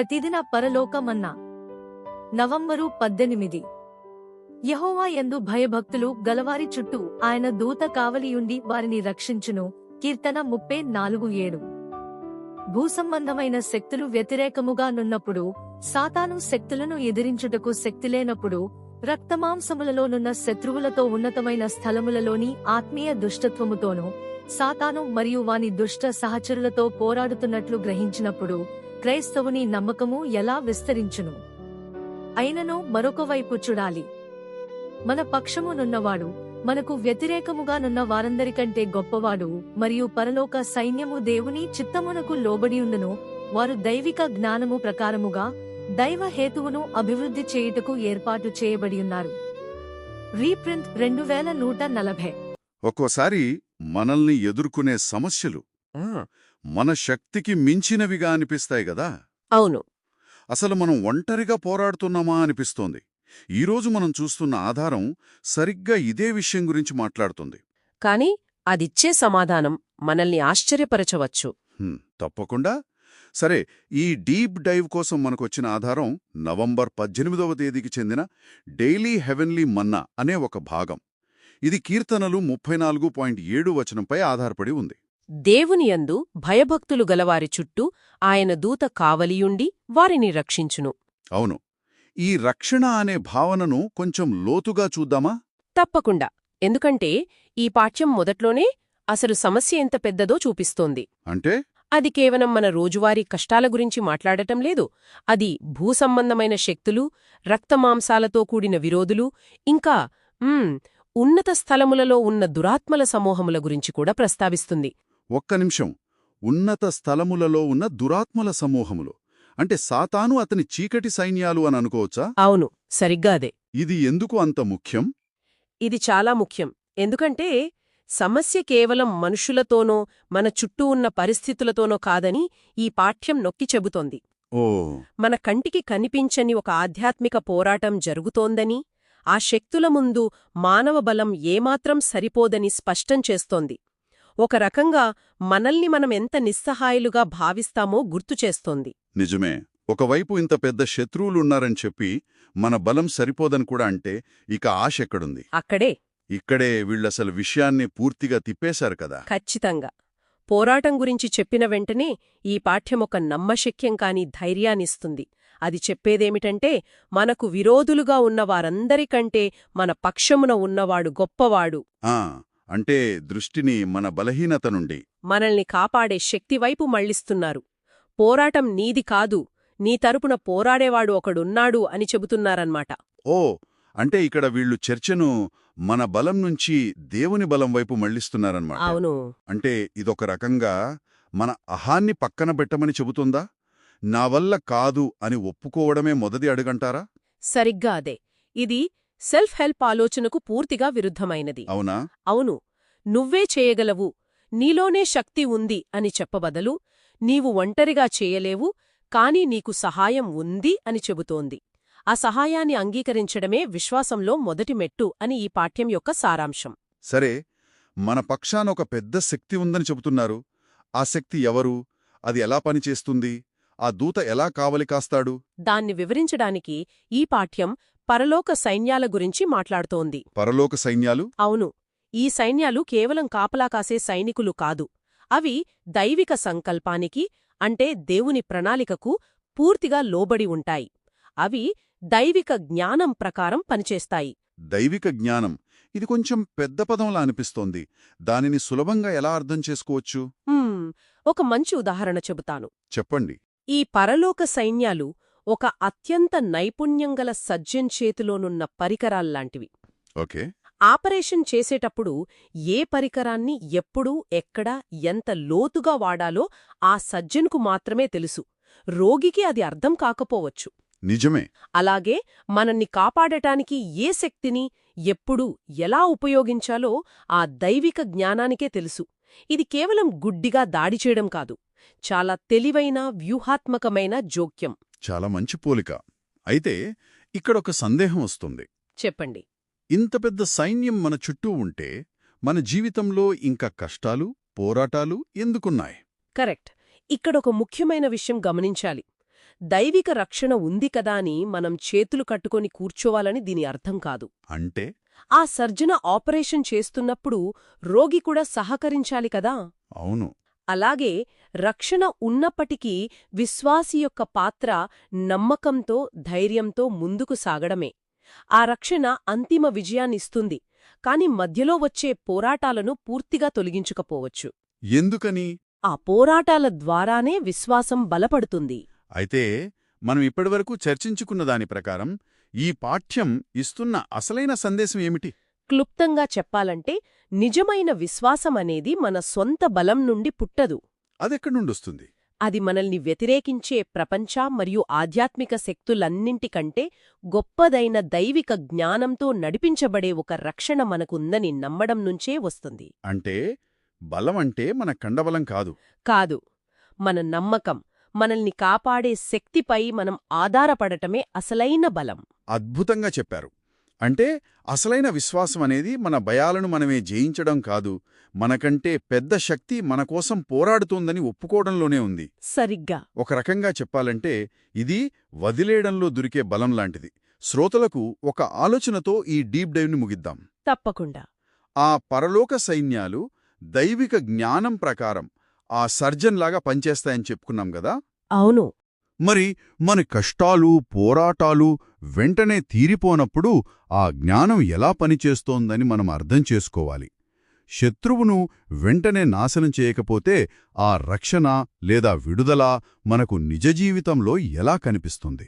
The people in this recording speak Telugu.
ప్రతిదిన పరలోకమన్నా. నవంబరు పద్దెనిమిది. యహోవా ఎందు భయభక్తులు గలవారి చుట్టూ ఆయన దూత కావలియుండి వారిని రక్షించును. కీర్తన ముప్పై నాలుగు ఏడు. భూసంబంధమైన శక్తులు వ్యతిరేకముగా నున్నప్పుడు సాతాను శక్తులను ఎదిరించుటకు శక్తిలేనప్పుడు రక్తమాంసములలోనున్న శత్రువులతో ఉన్నతమైన స్థలములలోని ఆత్మీయ దుష్టత్వముతోనూ సాతాను మరియు వాని దుష్ట సహచరులతో పోరాడుతున్నట్లు గ్రహించినప్పుడు క్రైస్తవుని నమ్మకము ఎలా విస్తరించును? అయినను మరొక వైపు చూడాలి. మన పక్షమునున్నవాడు మనకు వ్యతిరేకముగా నున్న వారందరికంటే గొప్పవాడు మరియు పరలోక సైన్యము దేవుని చిత్తమునకు లోబడియుండును వారు దైవిక జ్ఞానము ప్రకారముగా దైవ హేతువును అభివృద్ధి చేయుటకు ఏర్పాటు చేయబడియున్నారు రీప్రింట్ రెండు వేల నూట నలభై. ఒక్కోసారి మనల్ని ఎదుర్కొనే సమస్యలు. మన శక్తికి మించినవిగా అనిపిస్తాయి గదా? అవును. అసలు మనం ఒంటరిగా పోరాడుతున్నామా అనిపిస్తోంది. ఈరోజు మనం చూస్తున్న ఆధారం సరిగ్గా ఇదే విషయం గురించి మాట్లాడుతుంది. కాని అదిచ్చే సమాధానం మనల్ని ఆశ్చర్యపరచవచ్చు. తప్పకుండా. సరే ఈ డీప్ డైవ్ కోసం మనకొచ్చిన ఆధారం నవంబర్ పద్దెనిమిదవ తేదీకి చెందిన డైలీ హెవెన్లీ మన్నా అనే ఒక భాగం. ఇది కీర్తనలు ముప్పై నాలుగు పాయింట్ ఏడు వచనంపై ఆధారపడి ఉంది. దేవుని యందు భయభక్తులు గలవారి చుట్టూ ఆయన దూత కావలియుండి వారిని రక్షించును. అవును. ఈ రక్షణ అనే భావనను కొంచెం లోతుగా చూద్దామా? తప్పకుండా. ఎందుకంటే ఈ పాఠ్యం మొదట్లోనే అసలు సమస్య ఎంత పెద్దదో చూపిస్తోంది. అంటే? అది కేవలం మన రోజువారీ కష్టాల గురించి మాట్లాడటం లేదు. అది భూసంబంధమైన శక్తులు రక్తమాంసాలతో కూడిన విరోధులు ఇంకా ఉన్నత స్థలములలో ఉన్న దురాత్మల సమూహముల గురించి కూడా ప్రస్తావిస్తుంది. ఒక్క నిమిషం. ఉన్నత స్థలములలో ఉన్న దురాత్మల సమూహములు. అంటే సాతాను అతని చీకటి సైన్యాలు అని అనుకోవచ్చా? అవును సరిగ్గా అదే. ఇది ఎందుకు అంత ముఖ్యం? ఇది చాలా ముఖ్యం. ఎందుకంటే సమస్య కేవలం మనుషులతోనో మన చుట్టూ ఉన్న పరిస్థితులతోనో కాదని ఈ పాఠ్యం నొక్కి చెబుతోంది. ఓ. మన కంటికి కనిపించని ఒక ఆధ్యాత్మిక పోరాటం జరుగుతోందని ఆ శక్తుల ముందు మానవ బలం ఏమాత్రం సరిపోదని స్పష్టం చేస్తోంది. ఒక రకంగా మనల్ని మనం ఎంత నిస్సహాయులుగా భావిస్తామో గుర్తుచేస్తోంది నిజమే. ఒకవైపు ఇంత పెద్ద శత్రువులున్నారని చెప్పి మన బలం సరిపోదని కూడా అంటే ఇక ఆశ ఎక్కడుంది? అక్కడే. ఇక్కడే వీళ్ళసలు విషయాన్ని పూర్తిగా తిప్పేశారు కదా. ఖచ్చితంగా. పోరాటం గురించి చెప్పిన వెంటనే ఈ పాఠ్యం ఒక నమ్మశక్యం కాని ధైర్యాన్నిస్తుంది. అది చెప్పేదేమిటంటే మనకు విరోధులుగా ఉన్న వారందరికంటే మన పక్షమున ఉన్నవాడు గొప్పవాడు. ఆ అంటే దృష్టిని మన బలహీనత నుండి. మనల్ని కాపాడే శక్తివైపు మళ్ళిస్తున్నారు పోరాటం నీది కాదు నీ తరపున పోరాడేవాడు ఒకడున్నాడు అని చెబుతున్నారన్మాట ఓ అంటే ఇక్కడ వీళ్ళు చర్చను మన బలం నుంచి దేవుని బలం వైపు మళ్ళిస్తున్నారన్నమాట అవును. అంటే ఇదొక రకంగా మన అహాన్ని పక్కన పెట్టమని చెబుతుందా? నా వల్ల కాదు అని ఒప్పుకోవడమే మొదటి అడుగంటారా? సరిగ్గా అదే. ఇది సెల్ఫ్ హెల్ప్ ఆలోచనకు పూర్తిగా విరుద్ధమైనది. అవునా? అవును. నువ్వే చేయగలవు. నీలోనే శక్తి ఉంది అని చెప్పబదలు నీవు ఒంటరిగా చేయలేవు కాని నీకు సహాయం ఉంది అని చెబుతోంది. ఆ సహాయాన్ని అంగీకరించడమే విశ్వాసంలో మొదటి మెట్టు అని ఈ పాఠ్యం యొక్క సారాంశం. సరే మన పక్షాన ఒక పెద్ద శక్తి ఉందని చెబుతున్నారు. ఆ శక్తి ఎవరు? అది ఎలా పనిచేస్తుంది? ఆ దూత ఎలా కావలి కాస్తాడు? దాన్ని వివరించడానికి ఈ పాఠ్యం పరలోక సైన్యాల గురించి మాట్లాడుతోంది. పరలోక సైన్యాలు? అవును. ఈ సైన్యాలు కేవలం కాపలా కాసే సైనికులు కాదు. అవి దైవిక సంకల్పానికి అంటే దేవుని ప్రణాళికకు పూర్తిగా లోబడి ఉంటాయి. అవి దైవిక జ్ఞానం ప్రకారం పనిచేస్తాయి. దైవిక జ్ఞానం. ఇది కొంచెం పెద్ద పదంలా అనిపిస్తోంది. దానిని సులభంగా ఎలా అర్థం చేసుకోవచ్చు? ఒక మంచి ఉదాహరణ చెబుతాను. చెప్పండి. ఈ పరలోక సైన్యాలు ఒక అత్యంత నైపుణ్యం గల సజ్జన్ చేతిలోనున్న పరికరాల్లాంటివి. ఓకే. ఆపరేషన్ చేసేటప్పుడు ఏ పరికరాన్ని ఎప్పుడు ఎక్కడ ఎంత లోతుగా వాడాలో ఆ సజ్జనుకు మాత్రమే తెలుసు. రోగికి అది అర్థం కాకపోవచ్చు. నిజమే. అలాగే మనల్ని కాపాడటానికి ఏ శక్తిని ఎప్పుడు ఎలా ఉపయోగించాలో ఆ దైవిక జ్ఞానానికే తెలుసు. ఇది కేవలం గుడ్డిగా దాడి చేయడం కాదు. చాలా తెలివైన వ్యూహాత్మకమైన జోక్యం. చాలా మంచి పోలిక. అయితే ఇక్కడొక సందేహం వస్తుంది. చెప్పండి. ఇంత పెద్ద సైన్యం మన చుట్టూ ఉంటే మన జీవితంలో ఇంకా కష్టాలు పోరాటాలు ఎందుకున్నాయి? కరెక్ట్. ఇక్కడొక ముఖ్యమైన విషయం గమనించాలి. దైవిక రక్షణ ఉంది కదా అని మనం చేతులు కట్టుకొని కూర్చోవాలని దీని అర్థం కాదు. అంటే? ఆ సర్జన ఆపరేషన్ చేస్తున్నప్పుడు రోగి కూడా సహకరించాలి కదా? అవును. అలాగే రక్షణ ఉన్నప్పటికీ విశ్వాసి యొక్క పాత్ర నమ్మకంతో ధైర్యంతో ముందుకు సాగడమే. ఆ రక్షణ అంతిమ విజయాన్నిస్తుంది. కాని మధ్యలో వచ్చే పోరాటాలను పూర్తిగా తొలగించుకపోవచ్చు. ఎందుకని? ఆ పోరాటాల ద్వారానే విశ్వాసం బలపడుతుంది. అయితే మనం ఇప్పటివరకు చర్చించుకున్న దాని ప్రకారం ఈ పాఠ్యం ఇస్తున్న అసలైన సందేశం ఏమిటి? క్లుప్తంగా చెప్పాలంటే నిజమైన విశ్వాసం అనేది మన సొంత బలం నుండి పుట్టదు. అదెక్కడి నుండొస్తుంది? అది మనల్ని వ్యతిరేకించే ప్రపంచ మరియు ఆధ్యాత్మిక శక్తులన్నింటికంటే గొప్పదైన దైవిక జ్ఞానంతో నడిపించబడే ఒక రక్షణ మనకుందని నమ్మడం నుంచే వస్తుంది. అంటే బలం అంటే మన కండబలం కాదు. కాదు. మన నమ్మకం మనల్ని కాపాడే శక్తిపై మనం ఆధారపడటమే అసలైన బలం. అద్భుతంగా చెప్పారు. అంటే అసలైన విశ్వాసం అనేది మన భయాలను మనమే జయించడం కాదు. మనకంటే పెద్ద శక్తి మన కోసం పోరాడుతోందని ఒప్పుకోవడంలోనే ఉంది. సరిగ్గా. ఒక రకంగా చెప్పాలంటే ఇది వదిలేయడంలో దొరికే బలం లాంటిది. శ్రోతలకు ఒక ఆలోచనతో ఈ డీప్ డైవ్ని ముగిద్దాం. తప్పకుండా. ఆ పరలోక సైన్యాలు దైవిక జ్ఞానం ప్రకారం ఆ సర్జన్లాగా పనిచేస్తాయని చెప్పుకున్నాం గదా అవును. మరి మన కష్టాలు పోరాటాలు వెంటనే తీరిపోనప్పుడు ఆ జ్ఞానం ఎలా పనిచేస్తోందని మనం అర్థం చేసుకోవాలి. శత్రువును వెంటనే నాశనం చేయకపోతే ఆ రక్షణ లేదా విడుదల మనకు నిజ జీవితంలో ఎలా కనిపిస్తుంది?